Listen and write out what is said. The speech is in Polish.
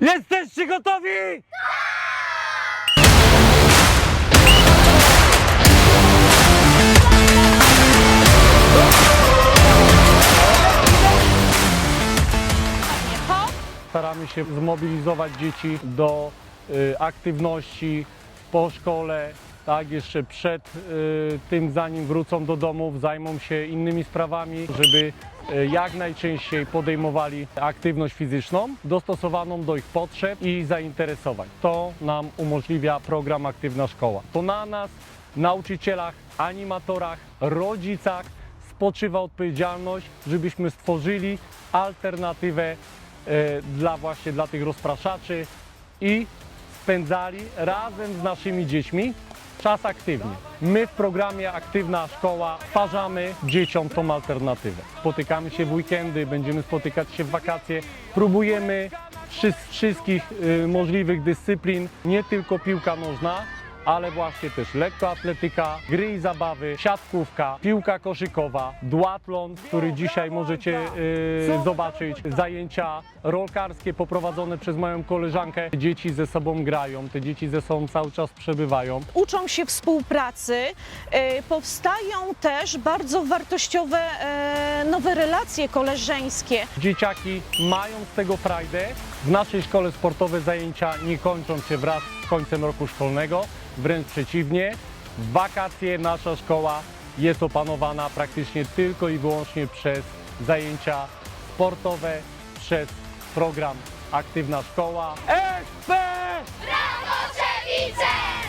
Jesteście gotowi? Staramy się zmobilizować dzieci do y, aktywności po szkole, tak, jeszcze przed y, tym, zanim wrócą do domów, zajmą się innymi sprawami, żeby jak najczęściej podejmowali aktywność fizyczną dostosowaną do ich potrzeb i zainteresowań. To nam umożliwia program Aktywna Szkoła. To na nas, nauczycielach, animatorach, rodzicach spoczywa odpowiedzialność, żebyśmy stworzyli alternatywę e, dla właśnie dla tych rozpraszaczy i spędzali razem z naszymi dziećmi czas aktywnie. My w programie Aktywna Szkoła stwarzamy dzieciom tą alternatywę. Spotykamy się w weekendy, będziemy spotykać się w wakacje, próbujemy wszy- wszystkich y, możliwych dyscyplin, nie tylko piłka nożna, ale właśnie też lekkoatletyka, gry i zabawy, siatkówka, piłka koszykowa, duatlon, który dzisiaj możecie y, zobaczyć, zajęcia rolkarskie poprowadzone przez moją koleżankę. Dzieci ze sobą grają, te dzieci ze sobą cały czas przebywają. uczą się współpracy, e, powstają też bardzo wartościowe e, nowe relacje koleżeńskie. Dzieciaki mają z tego frajdę. W naszej szkole sportowe zajęcia nie kończą się wraz z końcem roku szkolnego, wręcz przeciwnie. W wakacje nasza szkoła jest opanowana praktycznie tylko i wyłącznie przez zajęcia sportowe, przez program Aktywna Szkoła. SP! Brawo, Czewice!